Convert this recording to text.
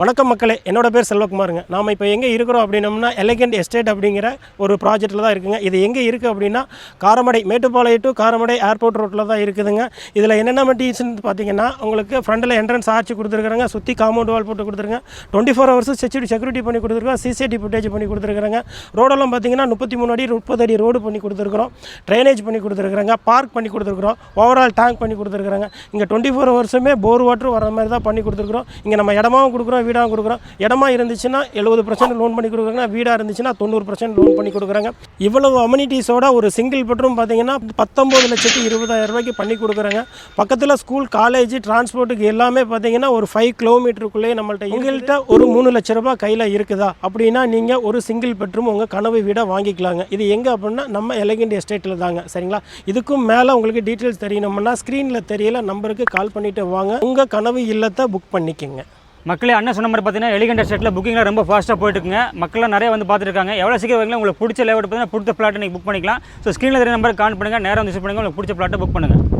வணக்கம் மக்களே என்னோட பேர் செல்வகுமாருங்க. நாம் இப்போ எங்கே இருக்கிறோம் அப்படின்னம்னா எலகண்ட் எஸ்டேட் அப்படிங்கிற ஒரு ப்ராஜெக்ட்டில் தான் இருக்குங்க. இது எங்கே இருக்குது அப்படின்னா காரமடை மேட்டுப்பாளையம் டு காரமடை ஏர்போர்ட் ரோட்டில் தான் இருக்குதுங்க. இதில் என்னென்ன மெட்டீரியல்ஸ்னு பார்த்தீங்கன்னா உங்களுக்கு ஃப்ரண்டில் என்ட்ரன்ஸ் ஆர்ச்சி கொடுத்துருக்குறாங்க. சுற்றி காம்பவுண்ட் வால் போட்டு கொடுத்துருங்க. Twenty four hours security security பண்ணி கொடுத்துருக்கோம் சிசிடி ஃபுட்டேஜ் பண்ணி கொடுத்துருக்குறாங்க. ரோடெல்லாம் பார்த்தீங்கன்னா முப்பத்தி மூணு அடி முப்பது அடி ரோடு பண்ணி கொடுத்துருக்குறோம். ட்ரைனேஜ் பண்ணி கொடுத்துருக்குறாங்க. பார்க் பண்ணி கொடுத்துருக்குறோம். ஓவரால் டேங்க் பண்ணி கொடுத்துருக்குறாங்க. இங்கே டுவெண்ட்டி ஃபோர் ஹவர்ஸுமே போர் வாட்டர் வர மாதிரி தான் பண்ணி கொடுத்துருக்குறோம். இங்கே நம்ம இடமாவும் கொடுக்குறோம். வீடாக கொடுக்குறோம். இடமா இருந்துச்சுன்னா எழுபது பர்சன்ட் லோன் பண்ணி கொடுக்குறாங்க. வீடாக இருந்துச்சுன்னா தொண்ணூறு பர்சன்ட் லோன் பண்ணி கொடுக்குறாங்க. இவ்வளவு அம்யூனிட்டிஸோட ஒரு சிங்கிள் பெட்ரூம் பார்த்தீங்கன்னா பத்தொம்பது லட்சத்து இருபதாயிரம் ரூபாய்க்கு பண்ணி கொடுக்குறாங்க. பக்கத்தில் ஸ்கூல் காலேஜ் டிரான்ஸ்போர்ட்டுக்கு எல்லாமே பார்த்தீங்கன்னா ஒரு ஃபைவ் கிலோமீட்டருக்குள்ளேயே நம்மள்கிட்ட எங்கள்கிட்ட ஒரு மூணு லட்ச ரூபாய் கையில் இருக்குதா? அப்படின்னா நீங்கள் ஒரு சிங்கிள் பெட்ரூம் உங்கள் கனவு வீடாக வாங்கிக்கலாங்க. இது எங்கே அப்படின்னா நம்ம எலகண்ட் எஸ்டேட்டில் தாங்க. சரிங்களா? இதுக்கும் மேலே உங்களுக்கு டீட்டெயில்ஸ் தெரியணும்னா ஸ்க்ரீனில் தெரியல நம்பருக்கு கால் பண்ணிவிட்டு வாங்க. உங்கள் கனவு இல்லத்தை புக் பண்ணிக்கங்க. மக்களே அண்ணன் சொன்ன மாதிரி பார்த்தீங்கன்னா எலிகண்டர் செட்டில் புக்கிங்லாம் ரொம்ப ஃபாஸ்ட்டாக போயிட்டுருக்குங்க. மக்கள்லாம் நிறைய வந்து பார்த்துருக்காங்க. எவ்வளோ சீக்கிரம் வரீங்களா உங்களுக்கு பிடிச்ச லேவட் பார்த்தீங்கன்னா பிடிச்ச பிளாட்டை நீங்கள் புக் பண்ணிக்கலாம். ஸோ ஸ்க்ரீனில் தெரிய நம்பர் கால் பண்ணுங்கள் நேரம் வந்து பண்ணுங்கள் உங்களுக்கு பிடிச்ச பிளாட்டை புக் பண்ணுங்கள்